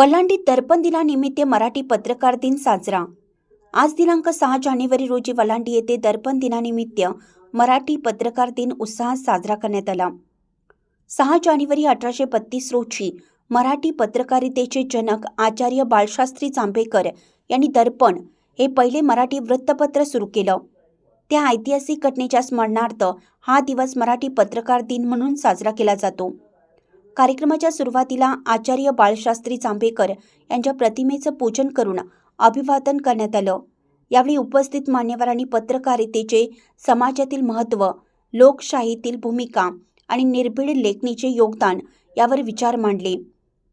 वल्हांडीत दर्पण दिनानिमित्त मराठी पत्रकार दिन साजरा. आज दिनांक सहा जानेवारी रोजी वलांडी येथे दर्पण दिनानिमित्त मराठी पत्रकार दिन उत्साहात साजरा करण्यात आला. सहा जानेवारी अठराशे बत्तीस रोजी मराठी पत्रकारितेचे जनक आचार्य बाळशास्त्री जांभेकर यांनी दर्पण हे पहिले मराठी वृत्तपत्र सुरू केलं. त्या ऐतिहासिक घटनेच्या स्मरणार्थ हा दिवस मराठी पत्रकार दिन म्हणून साजरा केला जातो. कार्यक्रमाच्या सुरुवातीला आचार्य बाळशास्त्री जांभेकर यांच्या प्रतिमेचं पूजन करून अभिवादन करण्यात आलं. यावेळी उपस्थित मान्यवरांनी पत्रकारितेचे समाजातील महत्त्व लोकशाहीतील भूमिका आणि निर्भीड लेखणीचे योगदान यावर विचार मांडले.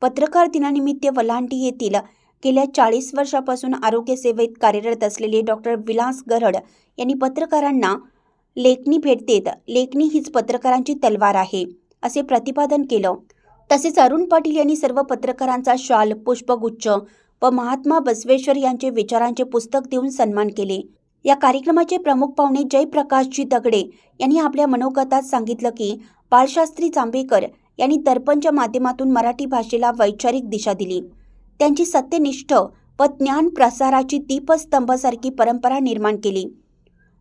पत्रकार दिनानिमित्त वलांटी येथील गेल्या चाळीस वर्षापासून आरोग्य सेवेत कार्यरत असलेले डॉक्टर विलास गरड यांनी पत्रकारांना लेखणी भेट देत लेखणी हीच पत्रकारांची तलवार आहे. असे प्रतिपादन केलं. तसेच अरुण पाटील यांनी सर्व पत्रकारांचा शाल पुष्पगुच्छ व महात्मा बसवेश्वर यांचे विचारांचे पुस्तक देऊन सन्मान केले. या कार्यक्रमाचे प्रमुख पाहुणे जयप्रकाशजी दगडे यांनी आपल्या मनोगतात सांगितलं की बाळशास्त्री जांभेकर यांनी दर्पणच्या माध्यमातून मराठी भाषेला वैचारिक दिशा दिली. त्यांची सत्यनिष्ठ व ज्ञान प्रसाराची दीपस्तंभासारखी परंपरा निर्माण केली.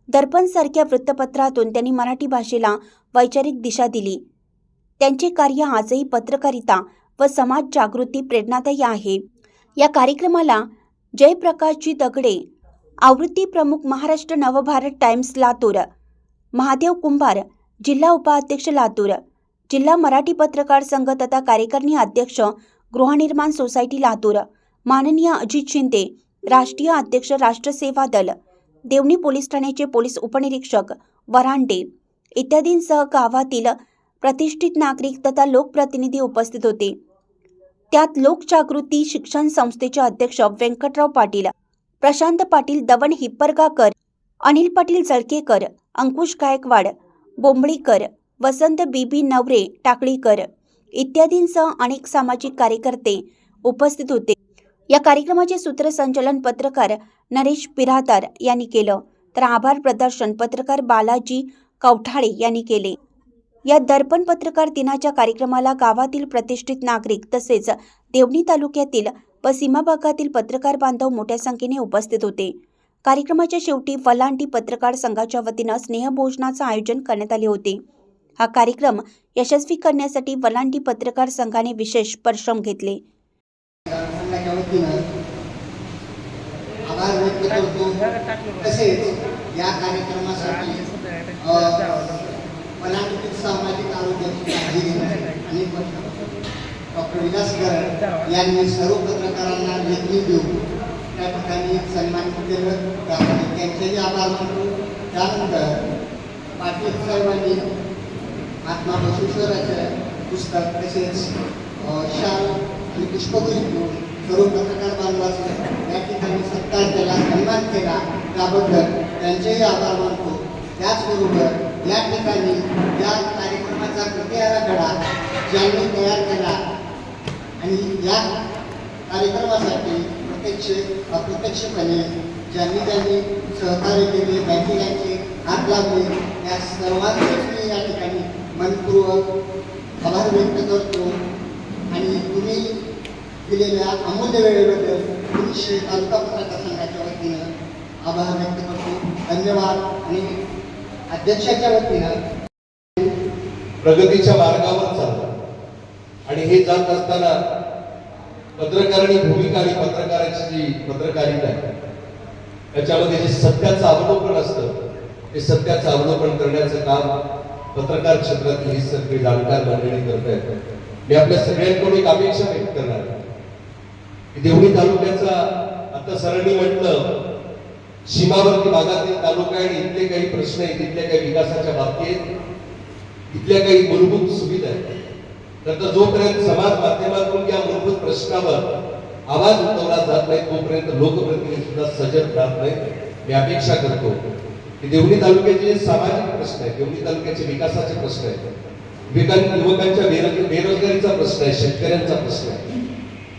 दर्पणसारख्या वृत्तपत्रातून त्यांनी मराठी भाषेला वैचारिक दिशा दिली. त्यांचे कार्य आजही पत्रकारिता व समाज जागृती प्रेरणादायी आहे. या कार्यक्रमाला जयप्रकाशजी दगडे आवृत्ती प्रमुख महाराष्ट्र नवभारत टाइम्स लातूर महादेव कुंभार जिल्हा उपाध्यक्ष लातूर जिल्हा मराठी पत्रकार संघ तथा कार्यकारिणी अध्यक्ष गृहनिर्माण सोसायटी लातूर माननीय अजित शिंदे राष्ट्रीय अध्यक्ष राष्ट्रसेवा दल देवणी पोलीस ठाण्याचे पोलीस उपनिरीक्षक वरांडे इत्यादींसह गावातील प्रतिष्ठित नागरिक तथा लोकप्रतिनिधी उपस्थित होते. त्यात लोकजागृती शिक्षण संस्थेचे अध्यक्ष व्यंकटराव पाटील प्रशांत पाटील दवन हिप्परगाकर अनिल पाटील जळकेकर अंकुश गायकवाड बोंबळीकर वसंत बीबी नवरे टाकळीकर इत्यादींसह अनेक सामाजिक कार्यकर्ते उपस्थित होते. या कार्यक्रमाचे सूत्रसंचालन पत्रकार नरेश पिरादार यांनी केलं. तर आभार प्रदर्शन पत्रकार बालाजी कवठाळे यांनी केले. या दर्पण पत्रकार दिनाच्या कार्यक्रमाला गावातील प्रतिष्ठित नागरिक तसेच देवणी तालुक्यातील व सीमा भागातील पत्रकार बांधव मोठ्या संख्येने उपस्थित होते. कार्यक्रमाच्या शेवटी वलांटी पत्रकार संघाच्या वतीनं स्नेहभोजनाचं आयोजन करण्यात आले होते. हा कार्यक्रम यशस्वी करण्यासाठी वलांटी पत्रकार संघाने विशेष परिश्रम घेतले. तसेच या कार्यक्रमासाठी मनातील सामाजिक आरोग्याची काळजी घेणं आणि डॉक्टर विलास गरड यांनी सर्व पत्रकारांना लेखणी देऊन त्या ठिकाणी सन्मान केलं. त्यामध्ये त्यांचेही आभार मानतो. त्यानंतर पाटील साहेबांनी महात्मा बसवेश्वराचं पुस्तक तसेच शाल आणि पुष्पगुरी देऊन सर्व पत्रकार बांधवाचं या ठिकाणी सत्कार केला सन्मान केला. त्याबद्दल त्यांचेही आभार मानतो. त्याचबरोबर या ठिकाणी या कार्यक्रमाचा कृती आराखडा ज्यांनी तयार केला आणि या कार्यक्रमासाठी प्रत्यक्ष अप्रत्यक्षपणे ज्यांनी त्यांनी सहकार्य केले बँकिंगांचे हात लावले या सर्वांचेच मी या ठिकाणी मनपूर्वक आभार व्यक्त करतो. आणि तुम्ही दिलेल्या अमूल्य वेळेबद्दल तुमचे तालुका पत्रकार संघाच्या वतीनं आभार व्यक्त करतो. धन्यवाद आणि अध्यक्षाच्या वतीनं प्रगतीच्या मार्गावर चालतात आणि हे जात असताना पत्रकारांनी भूमिका आणि पत्रकाराची जी पत्रकारिता आहे. त्याच्यामध्ये जे सत्याचं अवलोकन असतं ते सत्याचं अवलोकन करण्याचं काम पत्रकार क्षेत्रातील ही सगळी जाणकार मंडळी करत आहेत मी आपल्या सगळ्यांकडून एक अपेक्षा व्यक्त करणार आहे. देवणी तालुक्याचा आता सरांनी म्हटलं सीमावर्ती भागातील तालुका आणि इथले काही प्रश्न आहेत इथल्या काही विकासाच्या बाबतीत इथल्या काही मूलभूत सुविधा आहेत. तर जोपर्यंत समाज माध्यमातून या मूलभूत प्रश्नावर आवाज उठवला जात नाही तोपर्यंत लोकप्रतिनिधी सुद्धा सजग राहत नाही. मी अपेक्षा करतो की देवणी तालुक्याचे जे सामाजिक प्रश्न आहेत देवणी तालुक्याचे विकासाचे प्रश्न आहेत विकास युवकांच्या बेरोज- बेरोजगारीचा प्रश्न आहे शेतकऱ्यांचा प्रश्न आहे.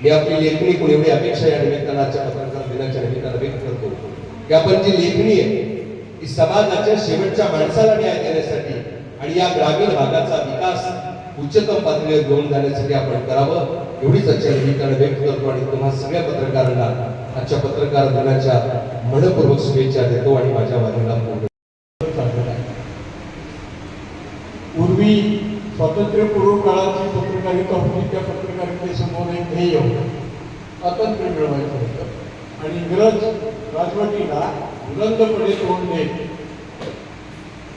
मी आपली लेखणी कोण एवढी अपेक्षा या निमित्तानं आजच्या पत्रकार दिनाच्या निमित्तानं व्यक्त करतो. की आपण जी लेखणी आहे ती समाजाच्या शेवटच्या माणसाला न्याय देण्यासाठी आणि या ग्रामीण भागाचा विकास उच्चतम पातळीवर घेऊन जाण्यासाठी आपण करावं एवढीच आजच्या निमित्ताने व्यक्त करतो आणि तुम्हा सगळ्या पत्रकारांना आजच्या पत्रकार दिनाच्या मनपूर्वक शुभेच्छा देतो आणि माझ्या बाजूला पूर्ण आहे पूर्वी स्वातंत्र्यपूर्व काळाची पत्रकारिता होती त्या पत्रकारितेसमोर एक ध्येय होतं. स्वातंत्र्य मिळवायचं होतं. आणि इंग्रज राजवटीला बुलंदपणे तोंड देत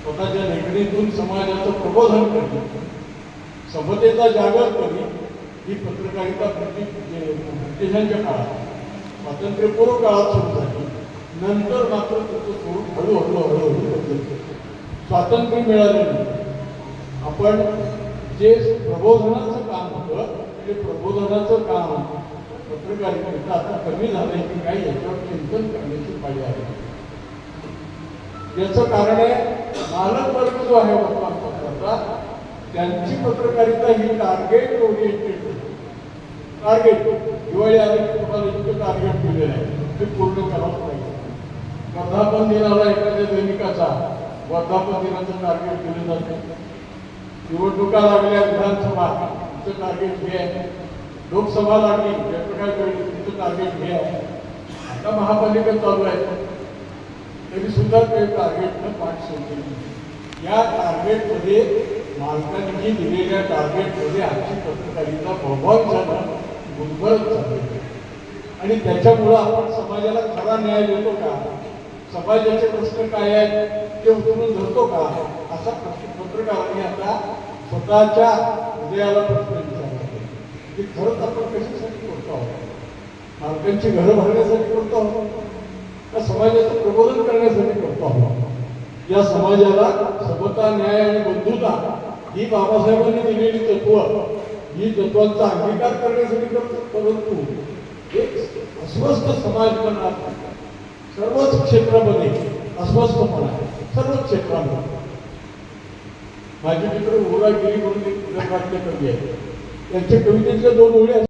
स्वतःच्या लेखणीतून समाजाचं प्रबोधन करणे. समतेचा जागर करणे ही पत्रकारिता ब्रिटिश ब्रिटिशांच्या काळात स्वातंत्र्यपूर्व काळात सुरू झाली नंतर मात्र त्याचं स्वरूप हळूहळू हळूहळू बदलत स्वातंत्र्य मिळाल्यानंतर आपण जे प्रबोधनाचं काम होतं ते प्रबोधनाचं काम पत्रकारितेचं आता कमी झालंय की काय याच्यावर चिंतन करण्याची पाहिजे आहे. याचं कारण आहे मालक वर्ग जो आहे वर्तमानपत्राचा त्यांची पत्रकारिता ही टार्गेट ओरिएंटेड टार्गेट दिवाळी आली की तुम्हाला इतकं टार्गेट दिलेलं आहे. ते पूर्ण करावं पाहिजे वर्धापन दिनाला एखाद्या दैनिकाचा वर्धापन दिनाचं टार्गेट दिलं जाते. निवडणुका लागल्या विधानसभा टार्गेट हे आहे. लोकसभा लागली त्याप्रकारे प्रकारे तुमचं टार्गेट हे आहे आता महापालिका चालू आहे तरी सुद्धा ते टार्गेटनं पाठ सोडली या टार्गेटमध्ये मालकांनी दिलेल्या टार्गेटमध्ये आजची पत्रकारिता प्रभाव झाला गुणभरत झाली. आणि त्याच्यामुळं आपण समाजाला खरा न्याय देतो का? समाजाचे प्रश्न काय आहेत ते उचलून धरतो का? असा प्रश्न पत्रकारांनी आता स्वतःच्या हृदयाला प्रश्न की खरंच आपण कशासाठी करतो आहोत? मालकांची घरं भरण्यासाठी करतो आहोत? का समाजाचं प्रबोधन करण्यासाठी करतो आहोत? या समाजाला समता न्याय आणि बंधुता ही बाबासाहेबांनी दिलेली तत्व ही तत्वांचा अंगीकार करण्यासाठी करतो. परंतु एक अस्वस्थ समाज बनणार सर्वच क्षेत्रामध्ये अस्वस्थपणा आहे सर्वच क्षेत्रामध्ये. माझे मित्र ओरा गिरी म्हणून एक विदर्भातले कवी आहे. त्यांच्या कवितेतल्या दोन ओळी आहेत.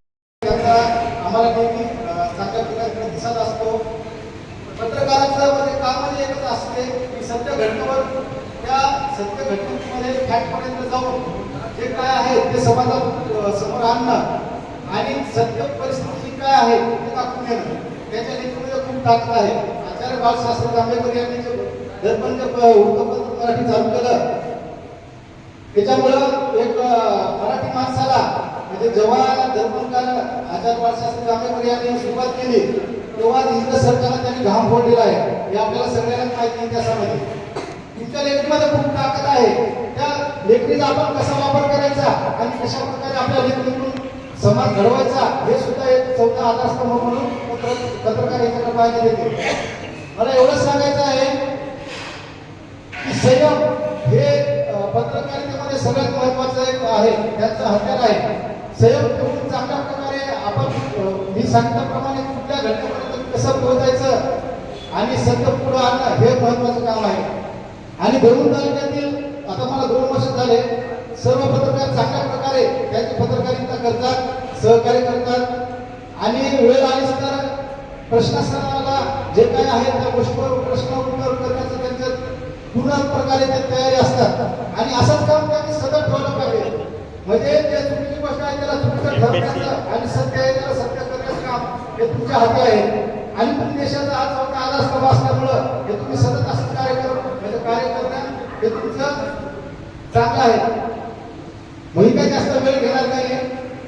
आम्हाला नेहमी चांगल्या प्रकारे दिसत असतो पत्रकारांचं म्हणजे कामच एकच असते की सत्य घटनेवर त्या सत्य घटनेमध्ये फॅक्टपर्यंत जाऊन जे काय आहे ते समाजात समोर आणणं आणि सत्य परिस्थिती काय आहे ते दाखवून घेणं त्याच्या लेखनामध्ये खूप ताकद आहे आचार्य बाळशास्त्री जांभेकर यांनी जे दर्पण जे वृत्तपत्र मराठी चालू केलं त्याच्यामुळं एक मराठी माणसाला म्हणजे जेव्हा धर्मकार आचार्य बाळशास्त्री जांभेकर यांनी सुरुवात केली तेव्हा इंग्रज सरकारला त्यांनी घाम फोडलेला आहे. हे आपल्याला सगळ्यांना माहिती इतिहासामध्ये तुमच्या लेखणीमध्ये खूप ताकद आहे. त्या लेखणीचा आपण कसा वापर करायचा आणि कशा प्रकारे आपल्या लेखणीतून समाज घडवायचा हे सुद्धा एक चौथा आधारस्तंभ म्हणून पत्रकार याच्याकडे पाहिजे देते मला एवढंच सांगायचं आहे की संयम हे पत्रकारितेमध्ये सगळ्यात महत्वाचं एक आहे. त्यांचं हत्यार आहे. संयम ठेवून चांगल्या प्रकारे आपण मी सांगताप्रमाणे कुठल्या घटनेपर्यंत कसं पोहोचायचं आणि सत्य पुढं आणणं हे महत्वाचं काम आहे. आणि धरून तालुक्यातील आता मला दोन वर्ष झाले सर्व पत्रकार चांगल्या प्रकारे त्यांची पत्रकारिता करतात सहकार्य करतात. आणि वेळ आलीच तर प्रश्नासनाला जे काय आहे त्या गोष्टीवर प्रश्न उत्तर करण्याचं त्यांचं पूर्ण प्रकारे ते तयारी असतात. आणि असंच काम त्यांनी सतत ठेवलं पाहिजे म्हणजे ते चुकीची गोष्ट आहे त्याला चुकीचं ठरवण्याचं आणि सत्य आहे त्याला सत्य करण्याचं काम हे तुमच्या हाती आहे. आणि तुम्ही देशाचा आज चौथा आधारस्तंभ असल्यामुळं हे तुम्ही सतत असं कार्य कर म्हणजे कार्य करणं हे तुमचं चांगलं आहे. मी काही जास्त वेळ घेणार नाही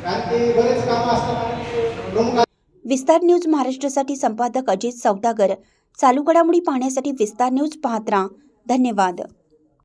कारण की बरेच कामं असतात प्रमुख विस्तार न्यूज महाराष्ट्रासाठी संपादक अजित सौदागर. चालू घडामोडी पाहण्यासाठी विस्तार न्यूज पाहत राहा. धन्यवाद.